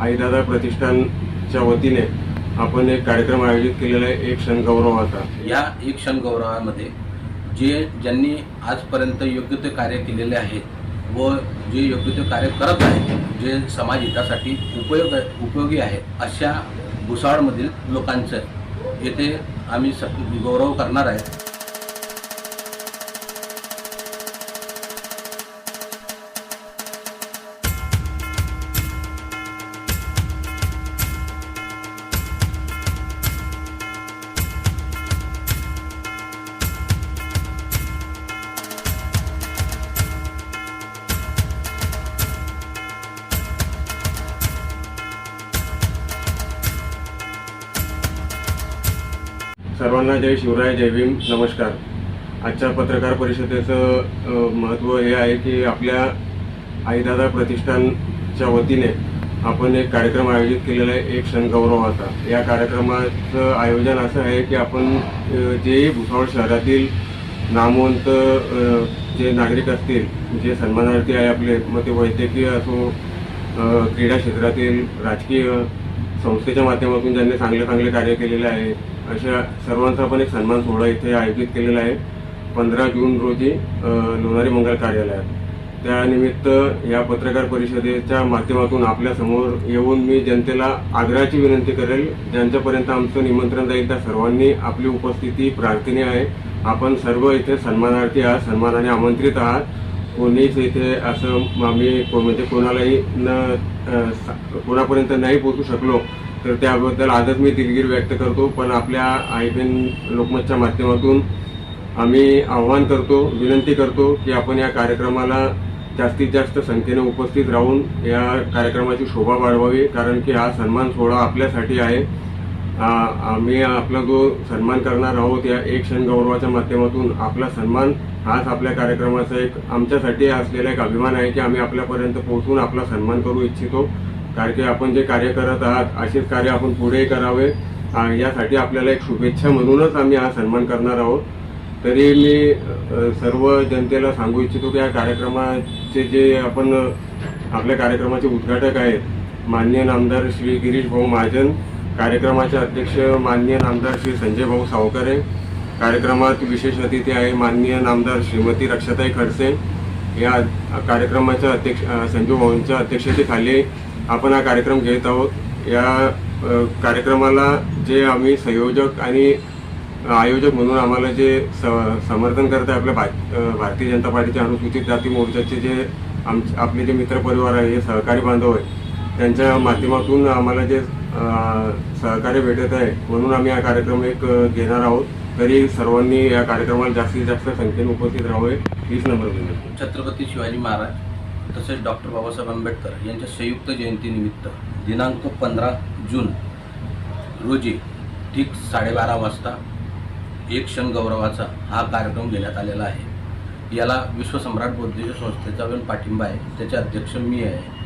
प्रतिष्ठानच्या वतीने आपण एक कार्यक्रम आयोजित केलेला आहे एक क्षण गौरवाचा या एक क्षण गौरवामध्ये जे ज्यांनी आजपर्यंत योग्य ते कार्य केलेले आहेत व जे योग्य ते कार्य करत आहेत जे समाज हितासाठी उपयोग उपयोगी आहेत अशा भुसावळमधील लोकांचं येथे आम्ही स गौरव करणार आहे. सर्वांना जय शिवराय जय भीम. नमस्कार. आजच्या पत्रकार परिषदेचं महत्त्व हे आहे की आपल्या आईदादा प्रतिष्ठानच्या वतीने आपण एक कार्यक्रम आयोजित केलेला आहे एक क्षण या कार्यक्रमाचं आयोजन असं आहे की आपण जे भुसावळ शहरातील नामवंत जे नागरिक असतील जे सन्मानार्थी आहे आपले मग ते वैद्यकीय असो क्रीडा क्षेत्रातील राजकीय संस्थेच्या माध्यमातून ज्यांनी चांगले चांगले कार्य केलेले आहे अशा सर्वांचा आपण एक सन्मान सोहळा इथे आयोजित केलेला आहे. पंधरा जून रोजी लोणारी मंगल कार्यालयात. त्यानिमित्त या पत्रकार परिषदेच्या माध्यमातून आपल्यासमोर येऊन मी जनतेला आग्रहाची विनंती करेल ज्यांच्यापर्यंत आमचं निमंत्रण जाईल त्या सर्वांनी आपली उपस्थिती प्रार्थनीय आहे. आपण सर्व इथे सन्मानार्थी आहात सन्मानाने आमंत्रित आहात. कोणीच इथे असं आम्ही को- म्हणजे कोणालाही न कोणापर्यंत नाही पोहोचू शकलो तर त्याबद्दल आजच मी दिलगीर व्यक्त करतो. पण आपल्या आयबीन लोकमतच्या माध्यमातून आम्ही आव्हान करतो विनंती करतो की आपण या कार्यक्रमाला जास्तीत जास्त संख्येने उपस्थित राहून या कार्यक्रमाची शोभा वाढवावी कारण की हा सन्मान सोहळा आपल्यासाठी आहे. आम्ही आपला जो सन्मान करणार आहोत या एक क्षण गौरवाच्या माध्यमातून आपला सन्मान हाच आपल्या कार्यक्रमाचा एक आमच्यासाठी असलेला एक अभिमान आहे की आम्ही आपल्यापर्यंत पोहोचून आपला सन्मान करू इच्छितो. कारण की आपण जे कार्य करत आहात असेच कार्य आपण पुढेही करावे. यासाठी आपल्याला एक शुभेच्छा म्हणूनच आम्ही हा सन्मान करणार आहोत. तरी मी सर्व जनतेला सांगू इच्छितो की या कार्यक्रमाचे जे आपण आपल्या कार्यक्रमाचे उद्घाटक आहेत माननीय नामदार श्री गिरीश भाऊ महाजन कार्यक्रमाचे अध्यक्ष माननीय नामदार श्री संजय भाऊ सावकरे. कार्यक्रमात विशेष अतिथी आहे माननीय नामदार श्रीमती रक्षाताई खडसे. या कार्यक्रमाच्या अध्यक्ष संजू भाऊंच्या अध्यक्षतेखाली आपण हा कार्यक्रम घेत आहोत. या कार्यक्रमाला जे आम्ही संयोजक आणि आयोजक म्हणून आम्हाला जे स समर्थन करत आहे आपल्या भा भारतीय जनता पार्टीच्या अनुसूचित जाती मोर्चाचे जे आम आपले जे मित्रपरिवार आहे हे सहकारी बांधव आहे त्यांच्या माध्यमातून आम्हाला जे सहकार्य भेटत आहे म्हणून आम्ही हा कार्यक्रम एक घेणार आहोत. तरी सर्वांनी या कार्यक्रमाला जास्तीत जास्त संख्येने उपस्थित राहावे हीच नंबर विनंती. छत्रपती शिवाजी महाराज तसेच डॉक्टर बाबासाहेब आंबेडकर यांच्या संयुक्त जयंतीनिमित्त दिनांक पंधरा जून रोजी ठीक साडेबारा वाजता एक क्षण गौरवाचा हा कार्यक्रम घेण्यात आलेला आहे. याला विश्वसम्राट बौद्धिक संस्थेचा पण पाठिंबा आहे. त्याचे अध्यक्ष मी आहे.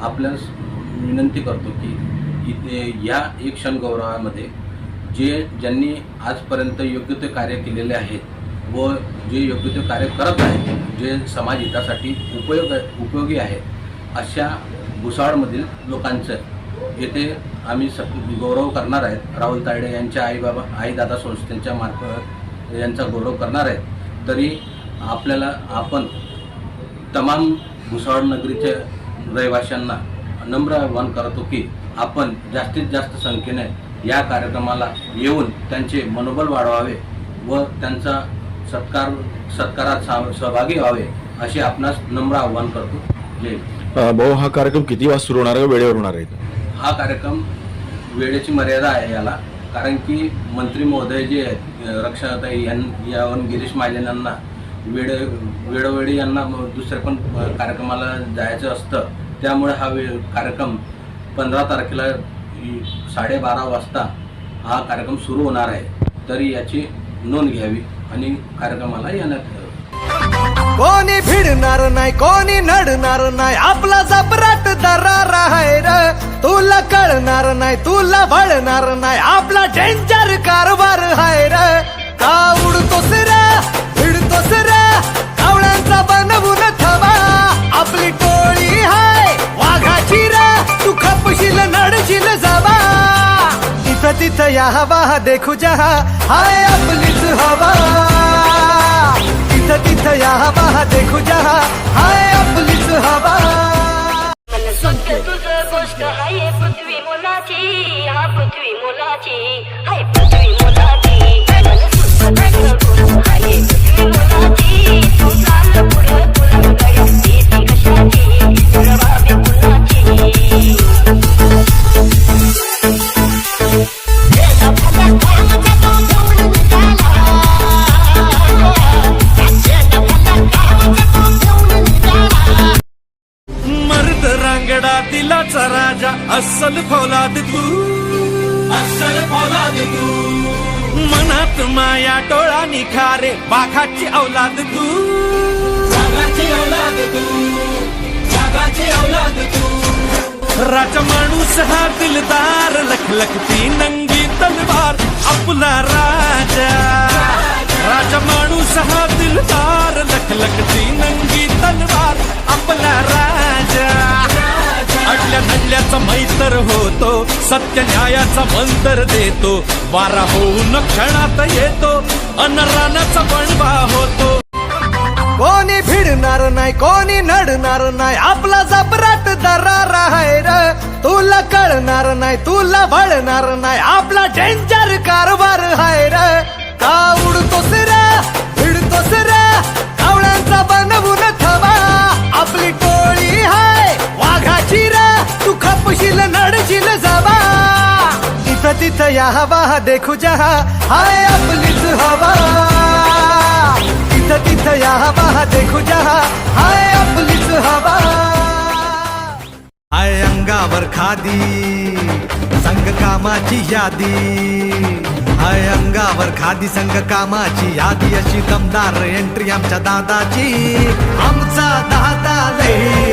आपल्यास विनंती करतो की इथे या एक क्षण गौरवामध्ये जे ज्यांनी आजपर्यंत योग्य ते कार्य केलेले आहेत व जे योग्य ते कार्य करत आहेत जे समाज हितासाठी उपयोग उपयोगी आहेत अशा भुसावळमधील लोकांचं येथे आम्ही स गौरव करणार आहेत. राहुल तायडे यांच्या आई बाबा आई दादा संस्थेच्या मार्फत यांचा गौरव करणार आहेत. तरी आपल्याला आपण तमाम भुसावळ नगरीच्या रहिवाशांना नम्र आवाहन करतो की आपण जास्तीत जास्त संख्येने या कार्यक्रमाला येऊन त्यांचे मनोबल वाढवावे व त्यांचा सत्कार सत्कारात सहभागी व्हावे असे आपणास नम्र आवाहन करतो. जय भाऊ हा कार्यक्रम किती वाजता सुरू होणार आहे? वेळेवर होणार आहे हा कार्यक्रम वेळेची मर्यादा आहे याला. कारण की मंत्री महोदय जे आहेत रक्षाताई यां यावरून गिरीश महाजन यांना वेळ वेळोवेळी यांना दुसऱ्या पण कार्यक्रमाला जायचं असतं. त्यामुळे हा वेळ कार्यक्रम पंधरा तारखेला साडेबारा वाजता हा कार्यक्रम सुरू होणार आहे. तरी याची नोंद घ्यावी आणि कार्यक्रमाला येण्यात कोणी भिडणार नाही कोणी नडणार नाही आपला जबराट दरार आहे र. तुला कळणार नाही तुला वळणार नाही आपला डेंजर कारभार आहे र. का उडतोस र कावळ्यांचा बनवून थवा आपली टोळी हाय वाघाची र तू खपशील नडशील जावा. तिथं तिथं या हवा देखू जहा हाय आपलीच हवा. तिथं तिथं या हवा देखू जहा हाय आपलीच हवा. पृथ्वी मुलाची हा पृथ्वी मुलाची हाय अस्सल फौलाद तू। अस्सल फौलाद तू। मनात माया डोळा निखारे बाघाची औलाद तू। जागाची औलाद तू। जागाची औलाद तू। राजा माणूस हा दिलदार लखलखती नंगी तलवार आपला राजा। राजा माणूस हा दिलदार लखलखती नंगी तलवार आपला राजा। अडल्या धडल्याचा मैतर होतो सत्य न्यायाचा मंतर देतो वारा होऊन क्षणात येतो अनरानाचा रानाचा होतो. कोणी भिडणार नाही कोणी नडणार नाही आपला जबराट दरार आहे र. तुला कळणार नाही तुला वळणार नाही आपला डेंजर कारभार आहे र. का उडतो नडशील जबा तिथं तिथं या हवा, देखू जहा, हाय आपलीच हवा। तिथं तिथं या हवा, देखू जहा, हाय आपलीच हवा। हाय अंगावर खादी, संग कामाची यादी। हाय अंगावर खादी, संग कामाची यादी, अशी दमदार एंट्री आमच्या दादाची. आमचा दादा लई